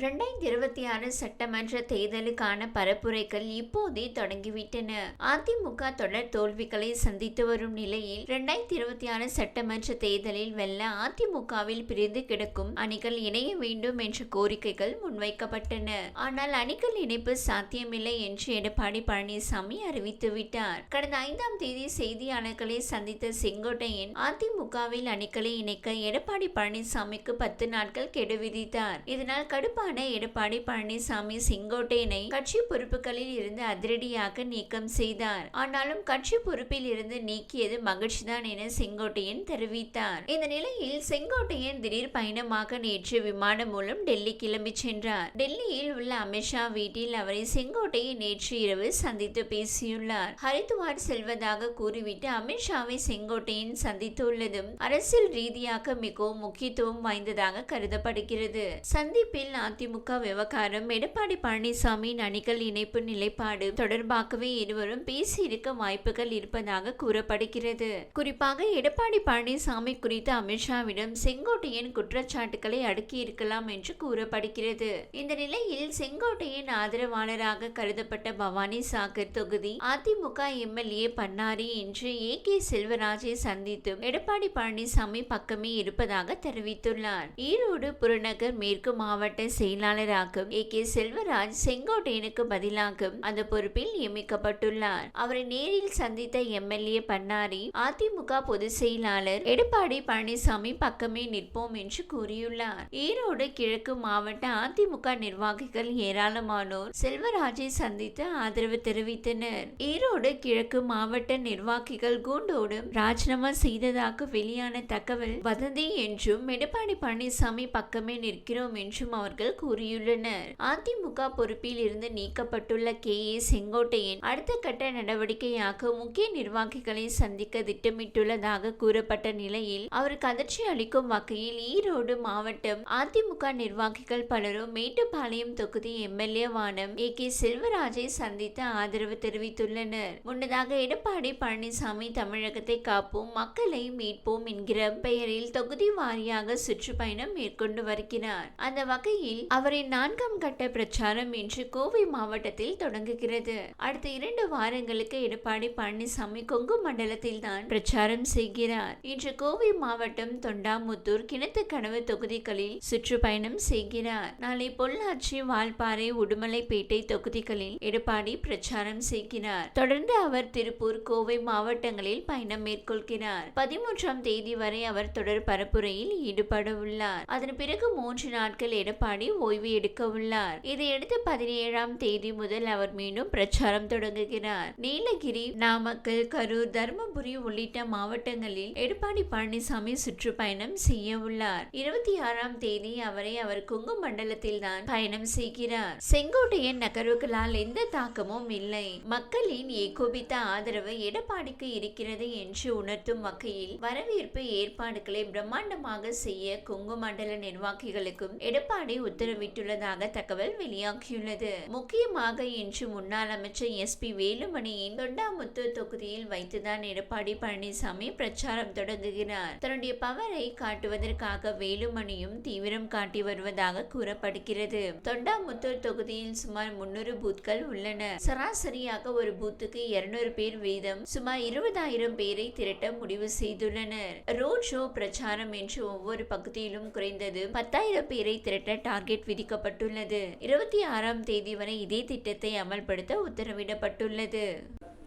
ரெண்டாயிரத்தி இருபத்தி ஆறு சட்டமன்ற தேர்தலுக்கான பரப்புரைகள் இப்போதே தொடங்கிவிட்டன. அதிமுக தொடர் தோல்விகளை சந்தித்து வரும் நிலையில் ரெண்டாயிரத்தி இருபத்தி ஆறு சட்டமன்ற தேர்தலில் வெல்ல அதிமுகவில் பிரிந்து கிடக்கும் அணிகள் இணைய வேண்டும் என்ற கோரிக்கைகள் முன்வைக்கப்பட்டன. ஆனால் அணிகள் இணைப்பு சாத்தியமில்லை என்று எடப்பாடி பழனிசாமி அறிவித்துவிட்டார் கடந்த ஐந்தாம் தேதி செய்தியாளர்களை சந்தித்த செங்கோட்டையன் அதிமுகவில் அணிகளை இணைக்க எடப்பாடி பழனிசாமிக்கு பத்து நாட்கள் கெடு விதித்தார். இதனால் கடுப்பான எடப்பாடி பழனிசாமி செங்கோட்டையனை கட்சி பொறுப்புகளில் இருந்து அதிரடியாக நீக்கம் செய்தார். ஆனாலும் கட்சி பொறுப்பில் இருந்து நீக்கியது மகிழ்ச்சிதான் என செங்கோட்டையன் தெரிவித்தார். இந்த நிலையில் செங்கோட்டையன் திடீர் பயணமாக நேற்று விமானம் மூலம் டெல்லி கிளம்பி சென்றார். டெல்லியில் உள்ள அமித்ஷா வீட்டில் அவரை செங்கோட்டையை நேற்று இரவு சந்தித்து பேசியுள்ளார். ஹரித்துவார் செல்வதாக கூறிவிட்டு அமித்ஷாவை செங்கோட்டையன் சந்தித்துள்ளதும் அரசியல் ரீதியாக மிகவும் முக்கியத்துவம் வாய்ந்ததாக கருதப்படுகிறது. சந்திப்பில் அதிமுக விவகாரம் எடப்பாடி பழனிசாமியின் அணிகள் இணைப்பு நிலைப்பாடு தொடர்பாகவே இருவரும் பேசியிருக்க வாய்ப்புகள் இருப்பதாக கூறப்படுகிறது. குறிப்பாக எடப்பாடி பழனிசாமி குறித்து அமித்ஷாவிடம் செங்கோட்டையன் குற்றச்சாட்டுகளை அடக்கியிருக்கலாம் என்று கூறப்படுகிறது. இந்த நிலையில் செங்கோட்டையன் ஆதரவாளராக கருதப்பட்ட பவானி சாகர் தொகுதி அதிமுக எம்எல்ஏ பன்னாரி என்று ஏ கே செல்வராஜை சந்தித்து எடப்பாடி பழனிசாமி பக்கமே இருப்பதாக தெரிவித்துள்ளார். ஈரோடு புறநகர் மேற்கு மாவட்ட செயலாளராகும். ஏ. கே. செல்வராஜ் செங்கோட்டையனுக்கு பதிலாகும். அந்த பொறுப்பில் நியமிக்கப்பட்டுள்ளார். அவரை நேரில் சந்தித்த எம்எல்ஏ பன்னாரி அதிமுக பொதுச் செயலாளர் எடப்பாடி பழனிசாமி பக்கமே நிற்போம் என்று கூறியுள்ளார். ஈரோடு கிழக்கு மாவட்ட அதிமுக நிர்வாகிகள் ஏராளமானோர் செல்வராஜை சந்தித்து ஆதரவு தெரிவித்தனர். ஈரோடு கிழக்கு மாவட்ட நிர்வாகிகள் கூண்டோடு ராஜினாமா செய்ததாக வெளியான தகவல் வதந்தி என்றும் எடப்பாடி பழனிசாமி பக்கமே நிற்கிறோம் என்றும் அவர்கள் கூறியுள்ளனர். அதிமுக பொறுப்பில் இருந்து நீக்கப்பட்டுள்ள கே. ஏ. செங்கோட்டையன் அடுத்த கட்ட நடவடிக்கையாக முக்கிய நிர்வாகிகளை சந்திக்க திட்டமிட்டுள்ளதாக கூறப்பட்ட நிலையில் அவருக்கு அதிர்ச்சி அளிக்கும் வகையில் ஈரோடு மாவட்டம் அதிமுக நிர்வாகிகள் பலரும் மேட்டுப்பாளையம் தொகுதி எம்எல்ஏ வானம் ஏ. கே. செல்வராஜை சந்தித்து ஆதரவு தெரிவித்துள்ளனர். முன்னதாக எடப்பாடி பழனிசாமி தமிழகத்தை காப்போம் மக்களை மீட்போம் என்கிற பெயரில் தொகுதி வாரியாக சுற்றுப்பயணம் மேற்கொண்டு வருகிறார். அந்த வகையில் அவரின் நான்காம் கட்ட பிரச்சாரம் இன்று கோவை மாவட்டத்தில் தொடங்குகிறது. அடுத்த இரண்டு வாரங்களுக்கு எடப்பாடி பழனிசாமி கொங்கு மண்டலத்தில் தான் பிரச்சாரம் செய்கிறார். இன்று கோவை மாவட்டம் தொண்டாமுத்தூர் கிணத்துக்கனவு தொகுதிகளில் சுற்றுப்பயணம் செய்கிறார். நாளை பொள்ளாச்சி வால்பாறை உடுமலைப்பேட்டை தொகுதிகளில் எடப்பாடி பிரச்சாரம் செய்கிறார். தொடர்ந்து அவர் திருப்பூர் கோவை மாவட்டங்களில் பயணம் மேற்கொள்கிறார். பதிமூன்றாம் தேதி வரை அவர் தொடர் பரப்புரையில் ஈடுபட உள்ளார் அதன் பிறகு மூன்று நாட்கள் எடப்பாடி ஓய்வு எடுக்க உள்ளார் இதையடுத்து பதினேழாம் தேதி முதல் அவர் மீண்டும் பிரச்சாரம் தொடங்குகிறார். நீலகிரி நாமக்கல் கரூர் தருமபுரி உள்ளிட்ட மாவட்டங்களில் எடப்பாடி பழனிசாமி சுற்றுப்பயணம் செய்ய உள்ளார் இருபத்தி ஆறாம் தேதி அவரை அவர் கொங்கு மண்டலத்தில் தான் பயணம் செய்கிறார். செங்கோட்டையன் நகர்வுகளால் எந்த தாக்கமும் இல்லை. மக்களின் ஏகோபித்த ஆதரவு எடப்பாடிக்கு இருக்கிறது என்று உணர்த்தும் வகையில் வரவேற்பு ஏற்பாடுகளை பிரம்மாண்டமாக செய்ய கொங்கு மண்டல நிர்வாகிகளுக்கும் எடப்பாடி உத்தரவிட்டுள்ளதாக தகவல் வெளியாகியுள்ளது. முக்கியமாக இன்று முன்னாள் அமைச்சர் எஸ் பி வேலுமணியின் தொண்டாமுத்தூர் தொகுதியில் வைத்துதான் எடப்பாடி பழனிசாமி பிரச்சாரம் தொடங்குகிறார். தன்னுடைய பவரை காட்டுவதற்காக வேலுமணியும் தீவிரம் காட்டி வருவதாக கூறப்படுகிறது. தொண்டாமுத்தூர் தொகுதியில் சுமார் முன்னூறு பூத்கள் உள்ளன. சராசரியாக ஒரு பூத்துக்கு இருநூறு பேர் வீதம் சுமார் இருபதாயிரம் பேரை திரட்ட முடிவு செய்துள்ளனர். ரோட் ஷோ பிரச்சாரம் என்று ஒவ்வொரு பகுதியிலும் குறைந்தது பத்தாயிரம் பேரை திரட்ட டார்கெட் விதிக்கப்பட்டுள்ளது. இருபத்தி ஆறாம் தேதி வரை இதே திட்டத்தை அமல்படுத்த உத்தரவிடப்பட்டுள்ளது.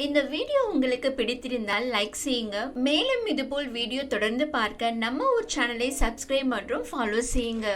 இந்த வீடியோ உங்களுக்கு பிடித்திருந்தால் லைக் செய்யுங்க. மேலும் இதுபோல் வீடியோ தொடர்ந்து பார்க்க நம்ம ஒரு சேனலை சப்ஸ்கிரைப் மற்றும் ஃபாலோ செய்யுங்க.